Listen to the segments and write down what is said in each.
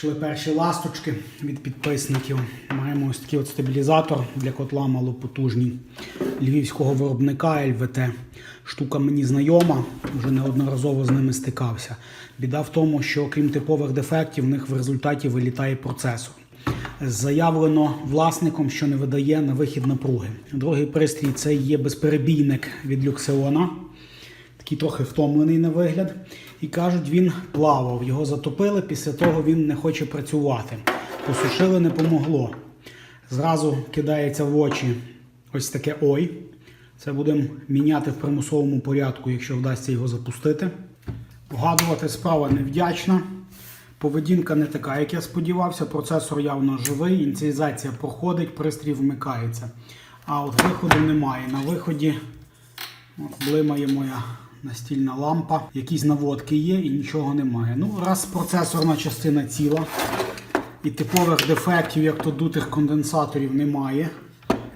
Пішли перші ласточки від підписників. Маємо ось такий от стабілізатор для котла малопотужний львівського виробника ЛВТ. Штука мені знайома, вже неодноразово з ними стикався. Біда в тому, що крім типових дефектів, в них в результаті вилітає процесор. Заявлено власником, що не видає на вихід напруги. Другий пристрій це є безперебійник від Люксеона такий трохи втомлений на вигляд. І кажуть, він плавав, його затопили, після того він не хоче працювати. Посушили, не помогло. Зразу кидається в очі ось таке ой. Це будемо міняти в примусовому порядку, якщо вдасться його запустити. Вгадувати справа невдячна. Поведінка не така, як я сподівався. Процесор явно живий, ініціалізація проходить, пристрій вмикається. А от виходу немає. На виході От блимає моя настільна лампа. Якісь наводки є і нічого немає. Ну, раз процесорна частина ціла і типових дефектів, як то дутих конденсаторів, немає,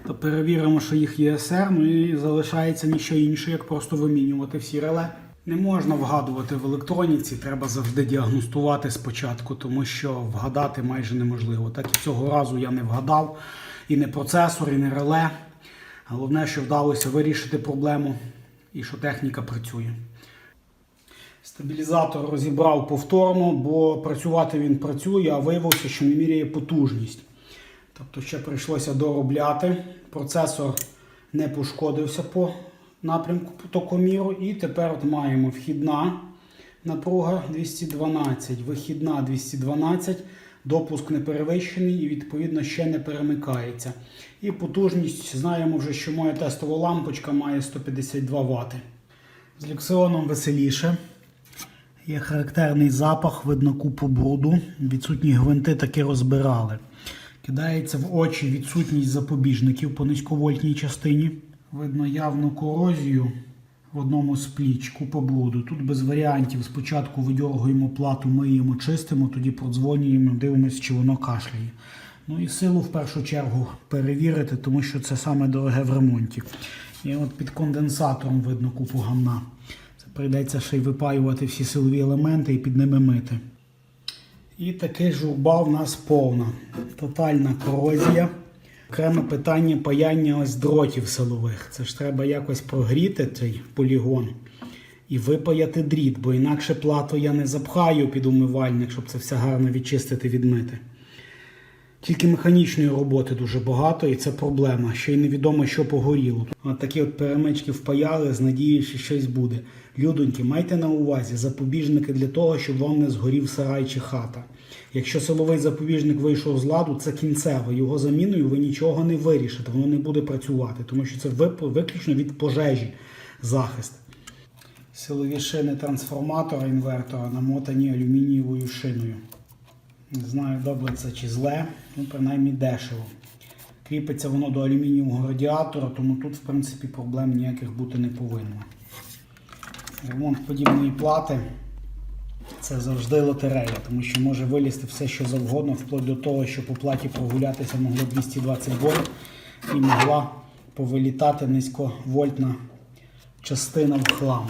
то перевіримо, що їх є СР, ну і залишається нічого інше, як просто вимінювати всі реле. Не можна вгадувати в електроніці, треба завжди діагностувати спочатку, тому що вгадати майже неможливо. Так і цього разу я не вгадав і не процесор, і не реле. Головне, що вдалося вирішити проблему і що техніка працює. Стабілізатор розібрав повторно, бо працювати він працює, а виявилося, що не міряє потужність. Тобто ще прийшлося доробляти. Процесор не пошкодився по напрямку токоміру. І тепер от маємо вхідна напруга 212, вихідна 212, допуск не перевищений і відповідно ще не перемикається. І потужність знаємо вже, що моя тестова лампочка має 152 Вт. З люксеоном веселіше. Є характерний запах, видно купу бруду. Відсутні гвинти таки розбирали. Кидається в очі відсутність запобіжників по низьковольтній частині. Видно явну корозію в одному з пліч, купа бруду. Тут без варіантів. Спочатку видьоргуємо плату, миємо, чистимо, тоді продзвонюємо, дивимося, чи воно кашляє. Ну і силу в першу чергу перевірити, тому що це саме дороге в ремонті. І от під конденсатором видно купу гамна. Це прийдеться ще й випаювати всі силові елементи і під ними мити. І таки журба в нас повна. Тотальна корозія. Окреме питання паяння ось дротів силових. Це ж треба якось прогріти цей полігон і випаяти дріт, бо інакше плату я не запхаю під умивальник, щоб це все гарно відчистити, відмити. Тільки механічної роботи дуже багато, і це проблема. Ще й невідомо, що погоріло. От такі от перемички впаяли з надією, що щось буде. Людоньки, майте на увазі запобіжники для того, щоб вам не згорів сарай чи хата. Якщо силовий запобіжник вийшов з ладу, це кінцево. Його заміною ви нічого не вирішите, воно не буде працювати, тому що це виключно від пожежі захист. Силові шини трансформатора інвертора намотані алюмінієвою шиною. Не знаю, добре це чи зле, ну принаймні дешево. Кріпиться воно до алюмінієвого радіатора, тому тут, в принципі, проблем ніяких бути не повинно. Ремонт подібної плати це завжди лотерея, тому що може вилізти все, що завгодно, вплоть до того, що по платі прогулятися могло 220 вольт і могла повилітати низьковольтна частина в хламу.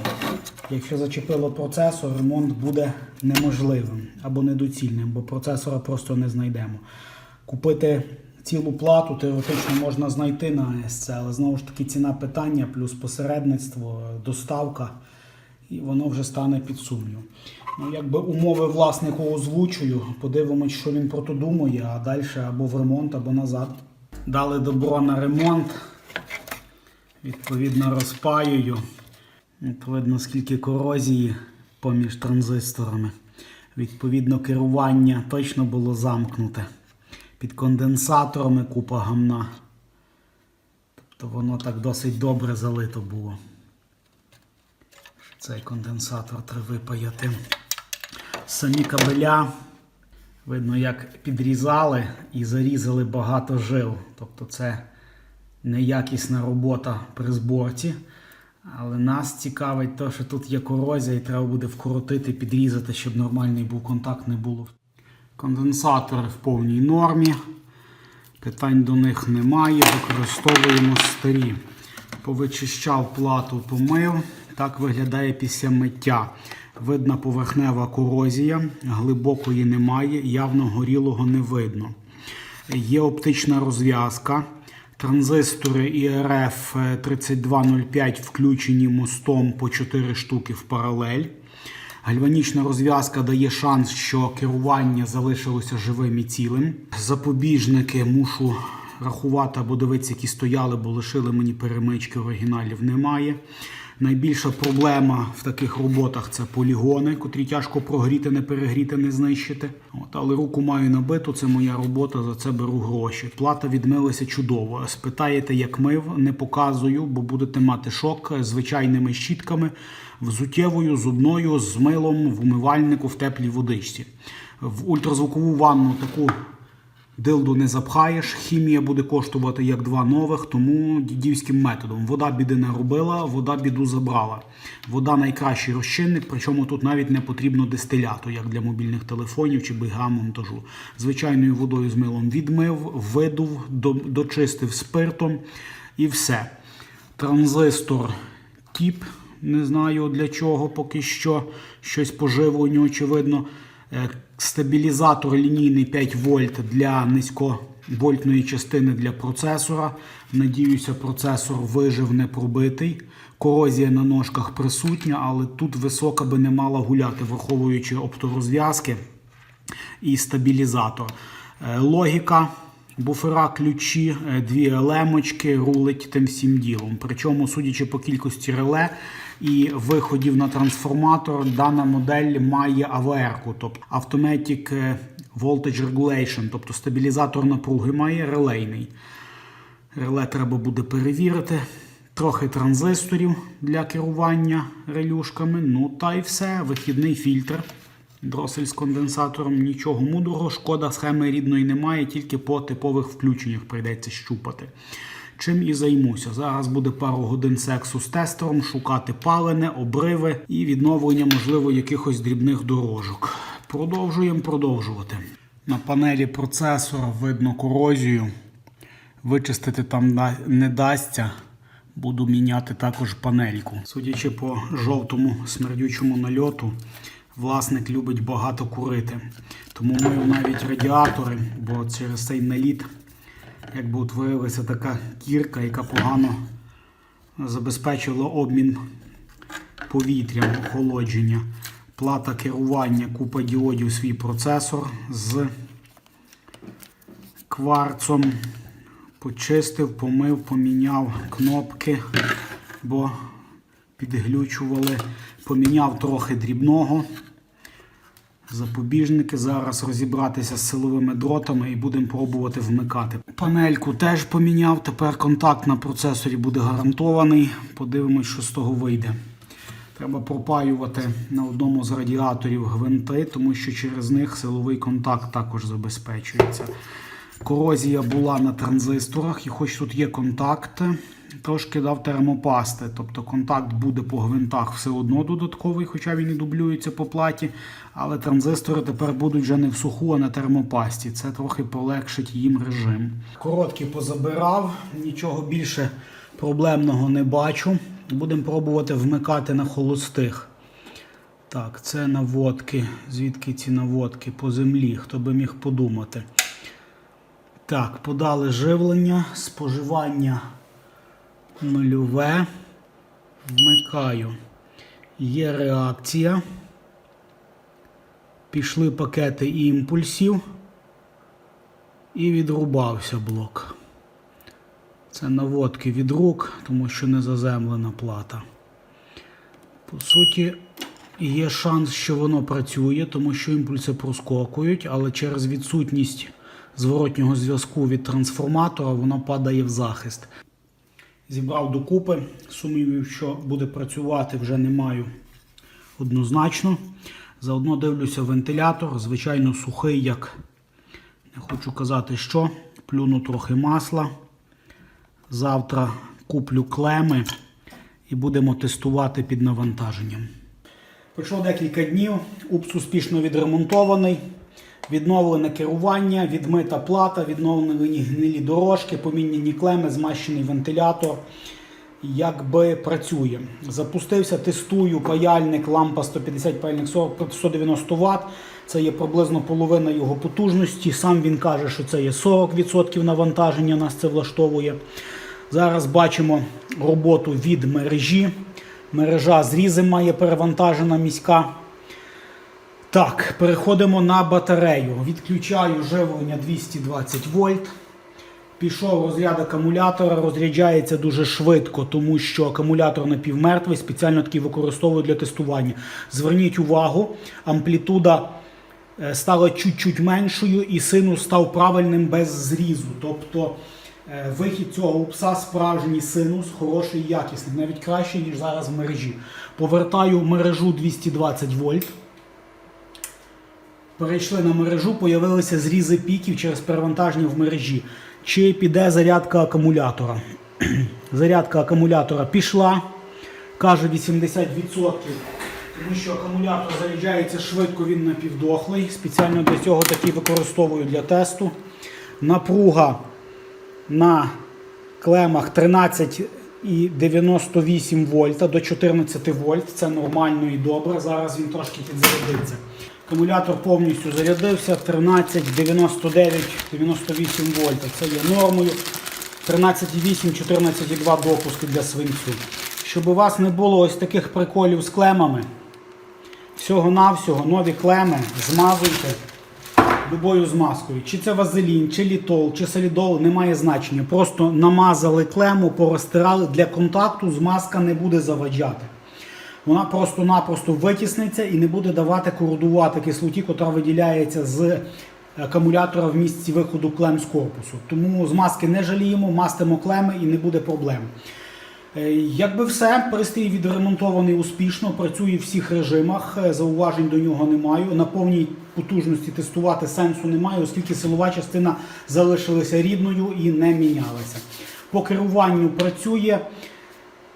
Якщо зачепило процесор, ремонт буде неможливим або недоцільним, бо процесора просто не знайдемо. Купити цілу плату теоретично можна знайти на АСЦ, але знову ж таки ціна питання, плюс посередництво, доставка, і воно вже стане під сумнів. Ну, якби умови власнику озвучую, подивимось, що він про то думає, а далі або в ремонт, або назад. Дали добро на ремонт. Відповідно, розпаюю. Видно, скільки корозії поміж транзисторами. Відповідно, керування точно було замкнуте. Під конденсаторами купа гамна. Тобто воно так досить добре залито було. Цей конденсатор треба випаяти. Самі кабеля. Видно, як підрізали і зарізали багато жил. Тобто це неякісна робота при зборці. Але нас цікавить те, що тут є корозія і треба буде вкоротити, підрізати, щоб нормальний був контакт не було. Конденсатори в повній нормі. Питань до них немає. Використовуємо старі. Повичищав плату, помив. Так виглядає після миття. Видна поверхнева корозія, глибокої немає, явно горілого не видно. Є оптична розв'язка. Транзистори ІРФ 3205 включені мостом по 4 штуки в паралель. Гальванічна розв'язка дає шанс, що керування залишилося живим і цілим. Запобіжники мушу рахувати або дивитися, які стояли, бо лишили мені перемички оригіналів немає. Найбільша проблема в таких роботах це полігони, котрі тяжко прогріти, не перегріти, не знищити. От, але руку маю набиту, це моя робота, за це беру гроші. Плата відмилася чудово. Спитаєте, як мив, не показую, бо будете мати шок звичайними щітками, взуттєвою, зубною, з милом, в умивальнику, в теплій водичці. В ультразвукову ванну таку Дилду не запхаєш, хімія буде коштувати як два нових, тому дідівським методом. Вода біди не робила, вода біду забрала. Вода найкращий розчинник, причому тут навіть не потрібно дистиляту, як для мобільних телефонів чи бігамонтажу. Звичайною водою з милом відмив, видув, дочистив спиртом і все. Транзистор тіп, не знаю для чого поки що. Щось поживлення, очевидно. Е, Стабілізатор лінійний 5 вольт для низьковольтної частини для процесора. Надіюся, процесор вижив не пробитий. Корозія на ножках присутня, але тут висока би не мала гуляти, враховуючи опторозв'язки і стабілізатор. Е, Логіка, буфера, ключі, е, дві елемочки, рулить тим всім ділом. Причому, судячи по кількості реле і виходів на трансформатор, дана модель має АВР-ку, тобто Automatic е, Voltage Regulation, тобто стабілізатор напруги має релейний. Реле треба буде перевірити. Трохи транзисторів для керування релюшками. Ну та й все. Вихідний фільтр. Дросель з конденсатором. Нічого мудрого. Шкода, схеми рідної немає, тільки по типових включеннях прийдеться щупати. Чим і займуся. Зараз буде пару годин сексу з тестером, шукати палене, обриви і відновлення, можливо, якихось дрібних дорожок. Продовжуємо продовжувати. На панелі процесора видно корозію. Вичистити там не дасться. Буду міняти також панельку. Судячи по жовтому смердючому нальоту, власник любить багато курити. Тому мию навіть радіатори, бо через цей наліт, якби утворилася така кірка, яка погано забезпечила обмін повітрям, охолодження. Плата керування, купа діодів, свій процесор з кварцом. Почистив, помив, поміняв кнопки, бо підглючували. Поміняв трохи дрібного. Запобіжники. Зараз розібратися з силовими дротами і будемо пробувати вмикати. Панельку теж поміняв. Тепер контакт на процесорі буде гарантований. Подивимось, що з того вийде. Треба пропаювати на одному з радіаторів гвинти, тому що через них силовий контакт також забезпечується. Корозія була на транзисторах, і хоч тут є контакт, трошки дав термопасти. Тобто контакт буде по гвинтах все одно додатковий, хоча він і дублюється по платі. Але транзистори тепер будуть вже не в суху, а на термопасті. Це трохи полегшить їм режим. Короткі позабирав, нічого більше проблемного не бачу. Будемо пробувати вмикати на холостих. Так, це наводки. Звідки ці наводки по землі? Хто би міг подумати? Так, подали живлення, споживання нульове. Вмикаю. Є реакція. Пішли пакети імпульсів. І відрубався блок. Це наводки від рук, тому що не заземлена плата. По суті, є шанс, що воно працює, тому що імпульси проскокують, але через відсутність зворотнього зв'язку від трансформатора воно падає в захист. Зібрав докупи, сумнівів, що буде працювати, вже не маю однозначно. Заодно дивлюся вентилятор, звичайно, сухий, як не хочу казати, що. Плюну трохи масла. Завтра куплю клеми і будемо тестувати під навантаженням. Пройшло декілька днів, упс успішно відремонтований, відновлене керування, відмита плата, відновлені гнилі дорожки, поміняні клеми, змащений вентилятор. якби працює. Запустився, тестую паяльник, лампа 150 паяльник 190 Вт. Це є приблизно половина його потужності. Сам він каже, що це є 40% навантаження, нас це влаштовує. Зараз бачимо роботу від мережі. Мережа зрізи має перевантажена міська. Так, переходимо на батарею. Відключаю живлення 220 вольт. Пішов розряд акумулятора, розряджається дуже швидко, тому що акумулятор напівмертвий, спеціально такий використовую для тестування. Зверніть увагу, амплітуда е, стала чуть-чуть меншою і синус став правильним без зрізу. Тобто е, вихід цього упса справжній синус, хороший і якісний, навіть кращий, ніж зараз в мережі. Повертаю мережу 220 вольт. Перейшли на мережу, появилися зрізи піків через перевантаження в мережі. Чи піде зарядка акумулятора? Зарядка акумулятора пішла, каже 80%, тому що акумулятор заряджається швидко, він напівдохлий. Спеціально для цього такий використовую для тесту. Напруга на клемах 13,98 вольта до 14 вольт. Це нормально і добре. Зараз він трошки підзарядиться. Акумулятор повністю зарядився 13,99-98 вольта. Це є нормою. 13,8-14,2 допуски для свинцю. Щоб у вас не було ось таких приколів з клемами, всього-навсього нові клеми змазуйте любою змазкою. Чи це вазелін, чи літол, чи солідол, немає значення. Просто намазали клему, порозтирали. Для контакту змазка не буде заваджати. Вона просто-напросто витісниться і не буде давати кородувати кислоті, яка виділяється з акумулятора в місці виходу клем з корпусу. Тому змазки не жаліємо, мастимо клеми і не буде проблем. Е, Якби все, пристрій відремонтований успішно, працює в всіх режимах, е, зауважень до нього не маю. На повній потужності тестувати сенсу немає, оскільки силова частина залишилася рідною і не мінялася. По керуванню працює.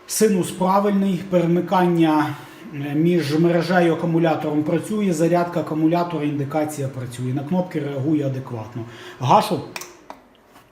Синус правильний, перемикання е, між мережею і акумулятором працює, зарядка акумулятора, індикація працює. На кнопки реагує адекватно. Гашу